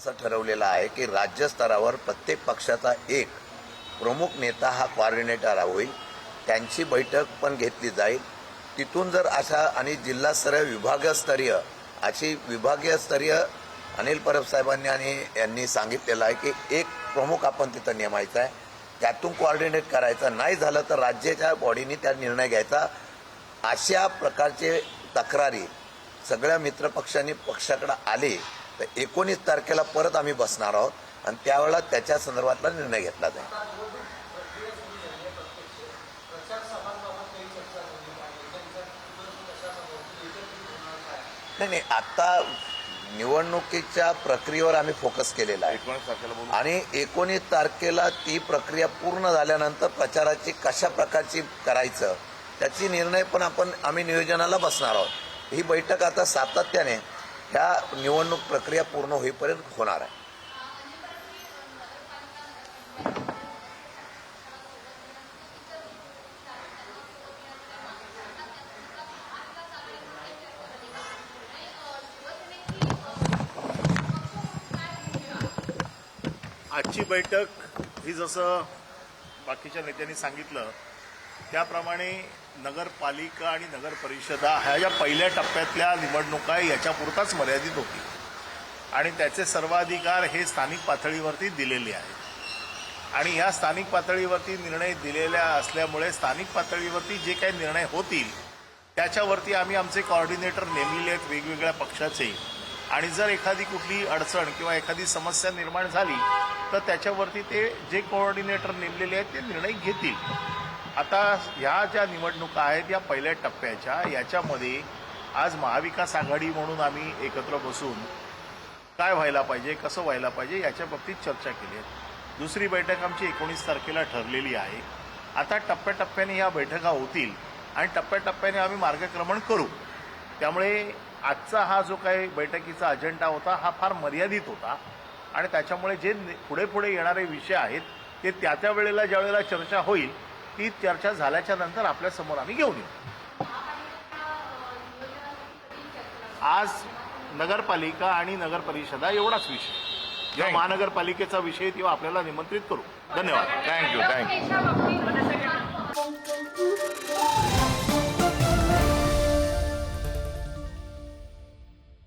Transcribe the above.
असं ठरवलेलं आहे की राज्यस्तरावर प्रत्येक पक्षाचा एक प्रमुख नेता हा कॉर्डिनेटर होईल. त्यांची बैठक पण घेतली जाईल. तिथून जर अशा आणि जिल्हास्तरीय विभागस्तरीय अशी विभागीय स्तरीय अनिल परब साहेबांनी आणि यांनी सांगितलेलं आहे की एक प्रमुख आपण तिथं नेमायचा आहे. त्यातून कॉर्डिनेट करायचं. नाही झालं तर राज्याच्या बॉडीने त्या निर्णय घ्यायचा. अशा प्रकारचे तक्रारी सगळ्या मित्रपक्षांनी पक्षाकडे आले. तर एकोणीस तारखेला परत आम्ही बसणार आहोत आणि त्यावेळेला त्याच्या संदर्भातला निर्णय घेतला जाईल. नाही नाही आता निवडणुकीच्या प्रक्रियेवर आम्ही फोकस केलेला आहे. आणि एकोणीस तारखेला ती प्रक्रिया पूर्ण झाल्यानंतर प्रचाराची कशा प्रकारची करायचं त्याची निर्णय पण आपण आम्ही नियोजनाला बसणार आहोत. ही बैठक आता सातत्याने ह्या निवडणूक प्रक्रिया पूर्ण होईपर्यंत होणार आहे. आजची बैठक ही जसं बाकीच्या नेत्यांनी सांगितलं त्याप्रमाणे नगरपालिका आणि नगर परिषदा ह्या ज्या पहिल्या टप्प्यातल्या निवडणुका याच्यापुरताच मर्यादित होती. आणि त्याचे सर्वाधिकार हे स्थानिक पातळीवरती दिलेले आहेत. आणि ह्या स्थानिक पातळीवरती निर्णय दिलेल्या असल्यामुळे स्थानिक पातळीवरती जे काही निर्णय होतील त्याच्यावरती आम्ही आमचे कॉर्डिनेटर नेमलेले आहेत वेगवेगळ्या पक्षाचे. आणि जर एखादी कुठली अडचण किंवा एखादी समस्या निर्माण झाली तर त्याच्यावरती ते जे कोऑर्डिनेटर नेमलेले आहेत ते निर्णय घेतील. आता ह्या ज्या निवडणुका आहेत या पहिल्या टप्प्याच्या याच्यामध्ये आज महाविकास आघाडी म्हणून आम्ही एकत्र बसून काय व्हायला पाहिजे कसं व्हायला पाहिजे याच्या बाबतीत चर्चा केली आहे. दुसरी बैठक आमची एकोणीस तारखेला ठरलेली आहे. आता टप्प्याटप्प्याने या बैठका होतील आणि टप्प्याटप्प्याने आम्ही मार्गक्रमण करू. त्यामुळे आजचा हा जो काही बैठकीचा अजेंडा होता हा फार मर्यादित होता. आणि त्याच्यामुळे जे पुढे पुढे येणारे विषय आहेत ते त्या त्या वेळेला ज्या वेळेला चर्चा होईल ती चर्चा झाल्याच्यानंतर आपल्यासमोर आम्ही घेऊन येऊ. आज नगरपालिका आणि नगर परिषदा एवढाच विषय. जेव्हा महानगरपालिकेचा विषय तेव्हा आपल्याला निमंत्रित करू. धन्यवाद. Thank you thank you